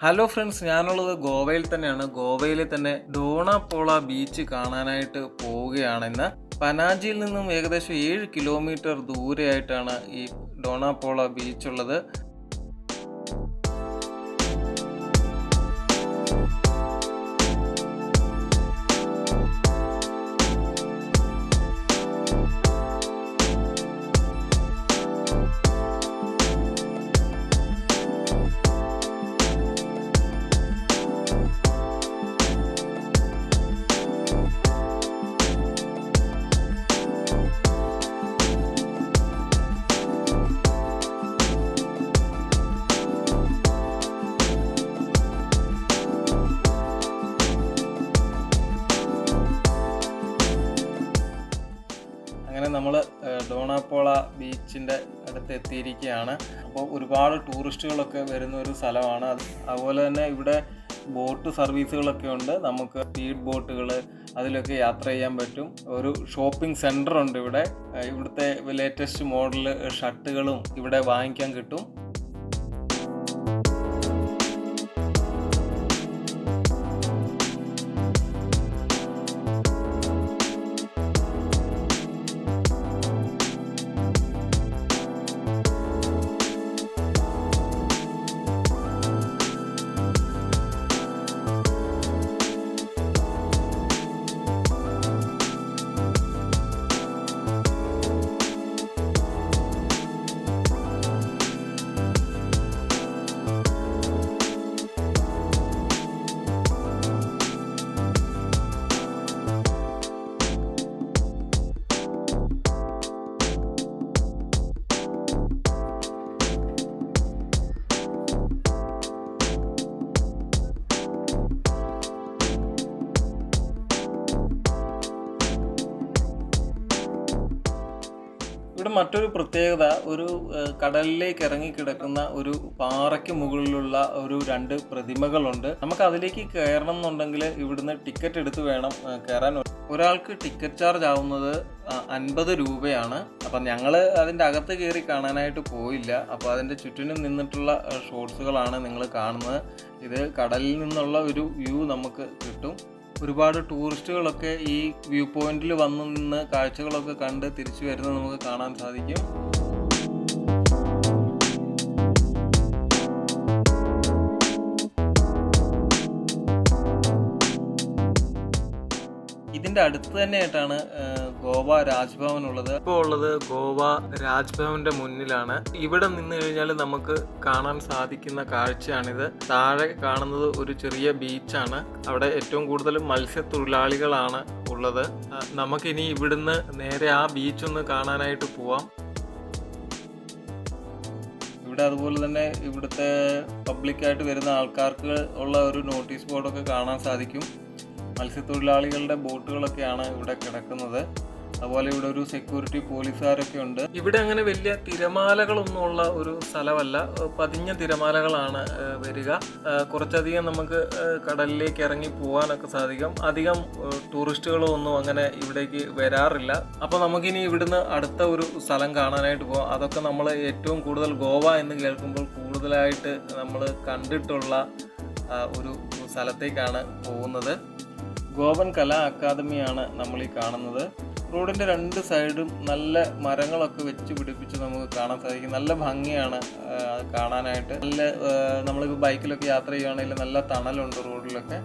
Hello friends ഞാനുള്ളത് ഗോവയിൽ തന്നെയാണ്. ഗോവയിലെ തന്നെ ഡോണാപോള ബീച്ച് കാണാനായിട്ട് പോവുകയാണ് ഇന്ന്. പനാജിയിൽ നിന്നും ഏകദേശം ഏഴ് കിലോമീറ്റർ ദൂരെയായിട്ടാണ് ഈ ഡോണാപോള ബീച്ച് ഡോണാപ്പോള ബീച്ചിന്റെ അടുത്ത് എത്തിയിരിക്കുകയാണ് അപ്പോൾ ഒരുപാട് ടൂറിസ്റ്റുകളൊക്കെ വരുന്ന ഒരു സ്ഥലമാണ് അത്. അതുപോലെ തന്നെ ഇവിടെ ബോട്ട് സർവീസുകളൊക്കെ ഉണ്ട്. നമുക്ക് സ്പീഡ് ബോട്ടുകൾ അതിലൊക്കെ യാത്ര ചെയ്യാൻ പറ്റും. ഒരു ഷോപ്പിംഗ് സെന്റർ ഉണ്ട് ഇവിടെ ഇവിടുത്തെ ലേറ്റസ്റ്റ് മോഡൽ ഷർട്ടുകളും ഇവിടെ വാങ്ങിക്കാൻ കിട്ടും. ഇവിടെ മറ്റൊരു പ്രത്യേകത ഒരു കടലിലേക്ക് ഇറങ്ങി കിടക്കുന്ന ഒരു പാറയ്ക്ക് മുകളിലുള്ള ഒരു രണ്ട് പ്രതിമകളുണ്ട്. നമുക്ക് അതിലേക്ക് കയറണം എന്നുണ്ടെങ്കിൽ ഇവിടുന്ന് ടിക്കറ്റ് എടുത്ത് വേണം കയറാൻ. ഒരാൾക്ക് ടിക്കറ്റ് ചാർജ് ആവുന്നത് അൻപത് രൂപയാണ്. അപ്പം ഞങ്ങൾ അതിന്റെ അകത്ത് കയറി കാണാനായിട്ട് പോയില്ല. അപ്പോൾ അതിന്റെ ചുറ്റിനും നിന്നിട്ടുള്ള ഷോർട്സുകളാണ് നിങ്ങൾ കാണുന്നത്. ഇത് കടലിൽ നിന്നുള്ള ഒരു വ്യൂ നമുക്ക് കിട്ടും. ഒരുപാട് ടൂറിസ്റ്റുകളൊക്കെ ഈ വ്യൂ പോയിന്റിൽ വന്നു നിന്ന് കാഴ്ചകളൊക്കെ കണ്ട് തിരിച്ചു വരുന്നത് നമുക്ക് കാണാൻ സാധിക്കും. ഇതിന്റെ അടുത്ത് തന്നെയായിട്ടാണ് ഗോവ രാജ്ഭവൻ ഉള്ളത്? ഇപ്പോൾ ഉള്ളത് ഗോവ രാജ്ഭവന്റെ മുന്നിലാണ്. ഇവിടെ നിന്ന് കഴിഞ്ഞാൽ നമുക്ക് കാണാൻ സാധിക്കുന്ന കാഴ്ചയാണിത്. താഴെ കാണുന്നത് ഒരു ചെറിയ ബീച്ചാണ്. അവിടെ ഏറ്റവും കൂടുതൽ മത്സ്യത്തൊഴിലാളികളാണ് ഉള്ളത്. നമുക്കിനി ഇവിടുന്ന് നേരെ ആ ബീച്ച് ഒന്ന് കാണാനായിട്ട് പോവാം. ഇവിടെ അതുപോലെ തന്നെ ഇവിടുത്തെ പബ്ലിക്കായിട്ട് വരുന്ന ആൾക്കാർക്ക് ഉള്ള ഒരു നോട്ടീസ് ബോർഡൊക്കെ കാണാൻ സാധിക്കും. മത്സ്യത്തൊഴിലാളികളുടെ ബോട്ടുകളൊക്കെയാണ് ഇവിടെ കിടക്കുന്നത്. അതുപോലെ ഇവിടെ ഒരു സെക്യൂരിറ്റി പോലീസുകാരൊക്കെ ഉണ്ട്. ഇവിടെ അങ്ങനെ വലിയ തിരമാലകളൊന്നും ഉള്ള ഒരു സ്ഥലമല്ല. പതിഞ്ഞ തിരമാലകളാണ് വരിക. കുറച്ചധികം നമുക്ക് കടലിലേക്ക് ഇറങ്ങി പോകാനൊക്കെ സാധിക്കും. അധികം ടൂറിസ്റ്റുകളോ ഒന്നും അങ്ങനെ ഇവിടേക്ക് വരാറില്ല. അപ്പോൾ നമുക്കിനി ഇവിടുന്ന് അടുത്ത ഒരു സ്ഥലം കാണാനായിട്ട് പോകാം അതൊക്കെ നമ്മൾ ഏറ്റവും കൂടുതൽ ഗോവ എന്ന് കേൾക്കുമ്പോൾ കൂടുതലായിട്ട് നമ്മൾ കണ്ടിട്ടുള്ള ഒരു സ്ഥലത്തേക്കാണ് പോകുന്നത്. ഗോവൻ കലാ അക്കാദമിയാണ് നമ്മൾ ഈ കാണുന്നത്. റോഡിന്റെ രണ്ട് സൈഡും നല്ല മരങ്ങളൊക്കെ വെച്ച് പിടിപ്പിച്ച് നമുക്ക് കാണാൻ സാധിക്കും. നല്ല ഭംഗിയാണ് കാണാനായിട്ട്. നല്ല നമ്മളിപ്പോൾ ബൈക്കിലൊക്കെ യാത്ര ചെയ്യുകയാണെങ്കിൽ നല്ല തണലുണ്ട് റോഡിലൊക്കെ.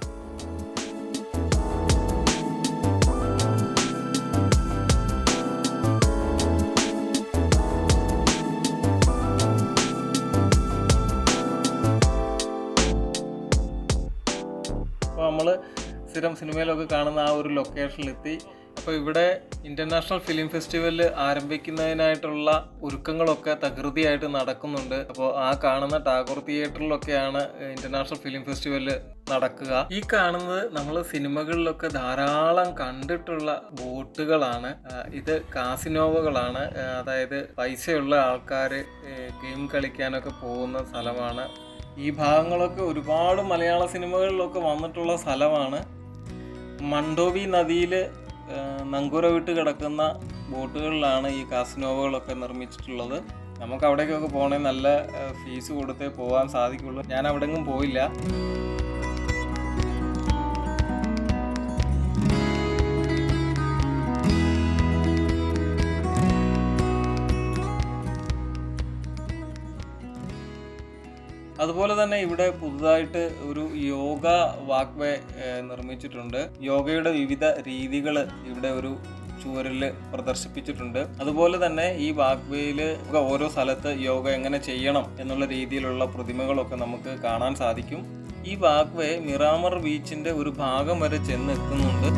അപ്പോൾ നമ്മൾ സ്ഥിരം സിനിമയിലൊക്കെ കാണുന്ന ആ ഒരു ലൊക്കേഷനിലെത്തി അപ്പോൾ ഇവിടെ ഇന്റർനാഷണൽ ഫിലിം ഫെസ്റ്റിവൽ ആരംഭിക്കുന്നതിനായിട്ടുള്ള ഒരുക്കങ്ങളൊക്കെ തകൃതിയായിട്ട് നടക്കുന്നുണ്ട്. അപ്പോൾ ആ കാണുന്ന ടാഗോർ തിയേറ്ററിലൊക്കെയാണ് ഇന്റർനാഷണൽ ഫിലിം ഫെസ്റ്റിവൽ നടക്കുക. ഈ കാണുന്നത് നമ്മൾ സിനിമകളിലൊക്കെ ധാരാളം കണ്ടിട്ടുള്ള ബോട്ടുകളാണ്. ഇത് കാസിനോവകളാണ്. അതായത് പൈസയുള്ള ആൾക്കാർ ഗെയിം കളിക്കാനൊക്കെ പോകുന്ന സ്ഥലമാണ്. ഈ ഭാഗങ്ങളൊക്കെ ഒരുപാട് മലയാള സിനിമകളിലൊക്കെ വന്നിട്ടുള്ള സ്ഥലമാണ്. മണ്ടോവി നദിയിൽ നങ്കൂര വിട്ട് കിടക്കുന്ന ബോട്ടുകളിലാണ് ഈ കാസിനോവകളൊക്കെ നിർമ്മിച്ചിട്ടുള്ളത്. നമുക്ക് അവിടേക്കൊക്കെ പോകണേ നല്ല ഫീസ് കൊടുത്തേ പോകാൻ സാധിക്കുള്ളൂ. ഞാൻ അവിടെങ്ങും പോയില്ല. അതുപോലെ തന്നെ ഇവിടെ പുതുതായിട്ട് ഒരു യോഗ വാക്വേ നിർമ്മിച്ചിട്ടുണ്ട്. യോഗയുടെ വിവിധ രീതികൾ ഇവിടെ ഒരു ചുവരിൽ പ്രദർശിപ്പിച്ചിട്ടുണ്ട്. അതുപോലെ തന്നെ ഈ വാക്വേയിൽ ഓരോ സ്ഥലത്ത് യോഗ എങ്ങനെ ചെയ്യണം എന്നുള്ള രീതിയിലുള്ള പ്രതിമകളൊക്കെ നമുക്ക് കാണാൻ സാധിക്കും. ഈ വാക്വേ മിറാമർ ബീച്ചിന്റെ ഒരു ഭാഗം വരെ ചെന്നെത്തുന്നുണ്ട്.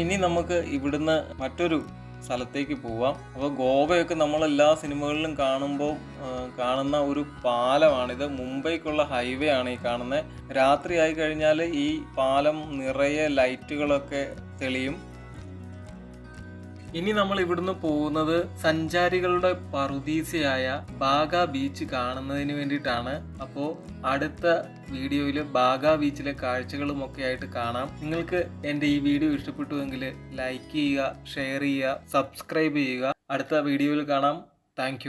ഇനി നമുക്ക് ഇവിടുന്ന് മറ്റൊരു സ്ഥലത്തേക്ക് പോവാം. അപ്പോൾ ഗോവയൊക്കെ നമ്മൾ എല്ലാ സിനിമകളിലും കാണുമ്പോൾ കാണുന്ന ഒരു പാലമാണിത്. മുംബൈക്കുള്ള ഹൈവേ ആണ് ഈ കാണുന്നത് രാത്രി ആയി കഴിഞ്ഞാൽ ഈ പാലം നിറയെ ലൈറ്റുകളൊക്കെ തെളിയും. ഇനി നമ്മൾ ഇവിടുന്ന് പോകുന്നത് സഞ്ചാരികളുടെ പറുദീസയായ ബാഗ ബീച്ച് കാണുന്നതിന് വേണ്ടിയിട്ടാണ്. അപ്പോൾ അടുത്ത വീഡിയോയിൽ ബാഗ ബീച്ചിലെ കാഴ്ചകളും ഒക്കെ ആയിട്ട് കാണാം. നിങ്ങൾക്ക് എന്റെ ഈ വീഡിയോ ഇഷ്ടപ്പെട്ടുവെങ്കിൽ ലൈക്ക് ചെയ്യുക ഷെയർ ചെയ്യുക സബ്സ്ക്രൈബ് ചെയ്യുക. അടുത്ത വീഡിയോയിൽ കാണാം. താങ്ക്